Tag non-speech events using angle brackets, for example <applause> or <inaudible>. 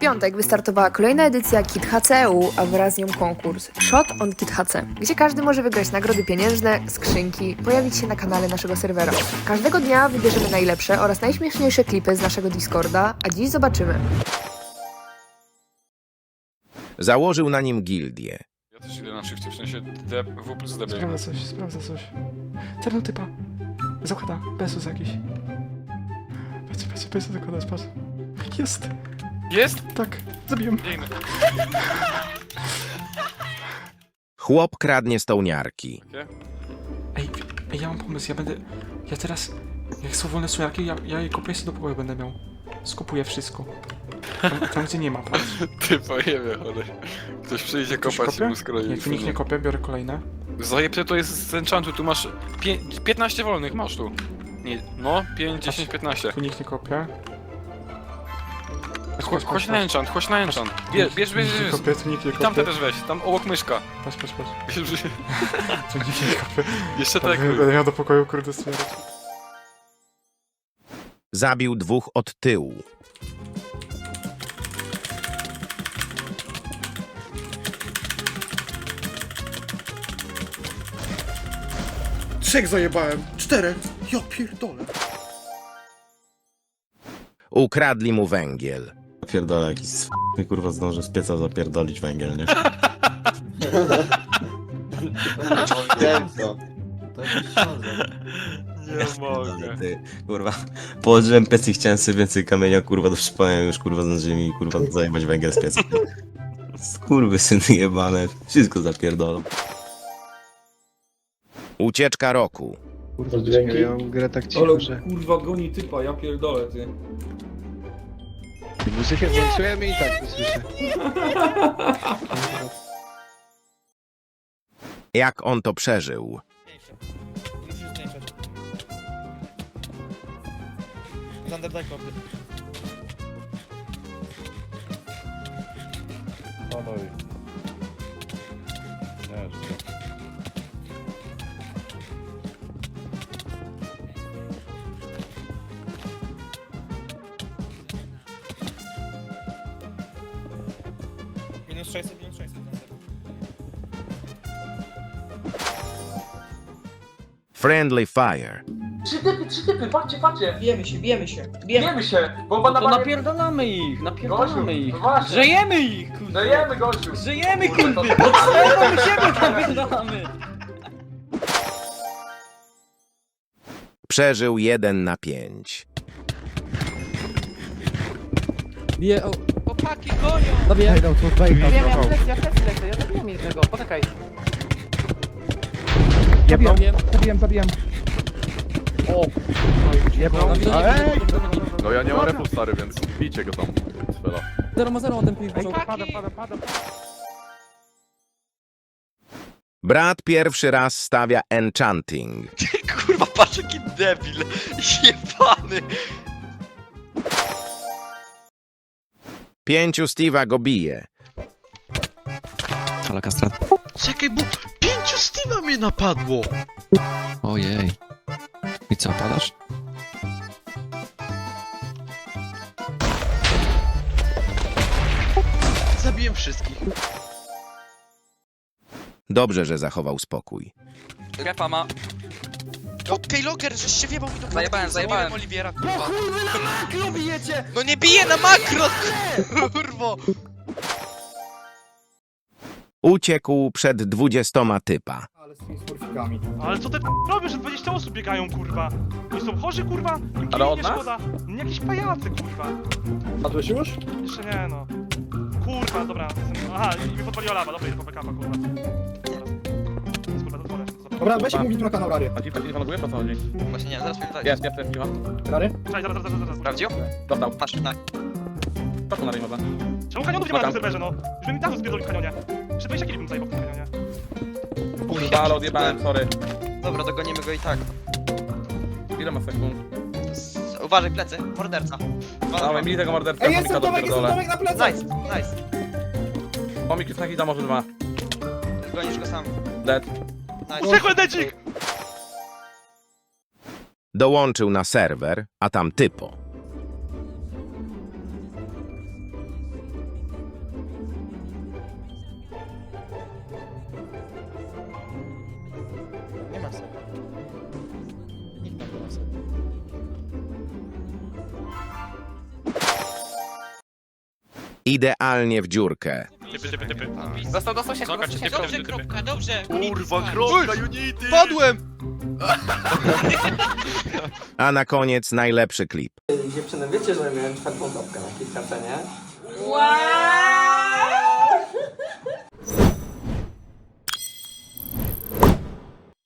piątek wystartowała kolejna edycja Kit HCU, a wraz z nią konkurs Shot on Kit HC, gdzie każdy może wygrać nagrody pieniężne, skrzynki, pojawić się na kanale naszego serwera. Każdego dnia wybierzemy najlepsze oraz najśmieszniejsze klipy z naszego Discorda, a dziś zobaczymy. Założył na nim gildię. Ja też idę na w sensie D, W plus D Sprawdza coś, sprawdza coś. Czarno typa. Zakłada. Besus jakiś. Patrz, patrz, Besus zakładać, patrz. Jest! Jest? Tak, zabiłem. Biegnę. Chłop kradnie stołniarki. Ej, ej, ja mam pomysł, ja będę... Ja teraz... Jak są wolne sujarki, ja, ja je kupuję sobie do pokoju będę miał. Skupuję wszystko. Tam, tam gdzie nie ma, patrz. <laughs> Ty pojebie, cholej. Ktoś przyjdzie Ktoś kopać i kopie? mu skroi. Jak tu nikt nie kopie, biorę kolejne. Zajebcie to jest z enchantu, tu masz pię 15 wolnych, masz tu. Nie, no, 5, 10, 15. Tu nikt nie kopie. Chodź patrz, na enchant, chodź na enchant. Bierz, bierz, bierz, bierz. nie I tamte też weź, tam obok myszka. Patrz, patrz, patrz. Nikt nie kopie. Jeszcze Tak, będę miał do pokoju, kurde, sujarek. Zabił dwóch od tyłu. Trzech zajebałem. Czterech. Ja pierdolę. Ukradli mu węgiel. Pierdolę, jakiś s***ny kurwa zdążył z pieca zapierdolić węgiel, nie? Wiem to. Jest Nie mogę. Ty, kurwa, położyłem piec i chciałem sobie więcej kamienia, kurwa, do przypomnienia już, kurwa, zdążyli mi, kurwa, zajebać węgiel z pieca. Skurwy syny jebane, wszystko zapierdolą. Ucieczka roku. Kurwa, dzięki. Ja grę tak cicho, Ale że... kurwa goni typa, ja pierdolę ty. Muzykę włączyłem i tak to słyszę. Jak on to przeżył? Minus 600, minus 600. Friendly fire. Trzy typy, trzy typy, patrzcie, patrzcie. Bijemy się, bijemy się. Bijemy. Bijemy się, bo pana To napierdolamy ich, napierdolamy ich. no właśnie. Żyjemy ich, kurde. Dajemy gościu. Żyjemy, Kurde, kurde. to- swojego siebie napierdolamy. Przeżył jeden na pięć. Bije, o. Chłopaki gonią. Zabijam. Wiem, ja plecy, ja plecy lecę, ja zabiję mi tego, poczekaj. Zabijam, zabijam, zabijam. O. Jebał. Ej! No ja nie mam refu stary, więc bijcie go tam. Sfera. Zero ma zero na ten ping. Pada, pada, pada. Brat pierwszy raz stawia enchanting. Kurwa, patrz jaki debil. Jebany. Pięciu Steve'a go bije. Ale kastrat. Czekaj, bo pięciu Steve'a mnie napadło. Ojej. I co, padasz? Zabiłem wszystkich. Dobrze, że zachował spokój. Repa ma. Okej, Loger, żeś się wjebał mi do Zajebałem, zajebałem. Oliwiera, kurwa. na makro bijecie! No nie bije na makro, kurwo! Uciekł przed dwudziestoma typa. Ale z tymi smurfikami. Ale co ty robisz, że 20 osób biegają, kurwa? Oni są chorzy, kurwa? Im Ale od nie nas? szkoda. No Jakieś pajacy, kurwa. Padłeś już? Jeszcze nie, no. Kurwa, dobra. jestem- Aha, i mi podpaliła lawa, dobra, idę po backupa, kurwa. Dobra, weź mówić na kanał Rary. A dziś nie panuje, po co chodzi? Właśnie nie, zaraz mnie tak. Jest, jest, jest, piła. Rary? Czekaj, zaraz, zaraz, zaraz, zaraz. Sprawdził? Dostał. Masz, tak. Patrz na rymowa. Czemu kanionów nie ma na tym serwerze, no? Już bym mi dawno zbierdolił w kanionie. Jeszcze 20 kili bym zajebał w tym kanionie. Kurwa, ale odjebałem, sorry. Dobra, dogonimy go i tak. Ile ma sekund? S- Uważaj, plecy, morderca. Dałem mi tego morderca, Ej, jest pomika ten domek, jest domek na plecach! Nice, nice. Pomik jest na hita, może dwa. Gonisz go sam. Dead. Uciekłem Dedzik! Dołączył na serwer, a tam typo. Nie. Idealnie w dziurkę. Typy, typy, typy. Dostał, dostał się, Zoka, dostał się. typy, Dobrze, typy, typy. kropka, dobrze. Kurwa, Kropka, Unity! Padłem! A na koniec najlepszy klip. Dziewczyny, wiecie, że miałem czwartą topkę na kilka, nie? Wow!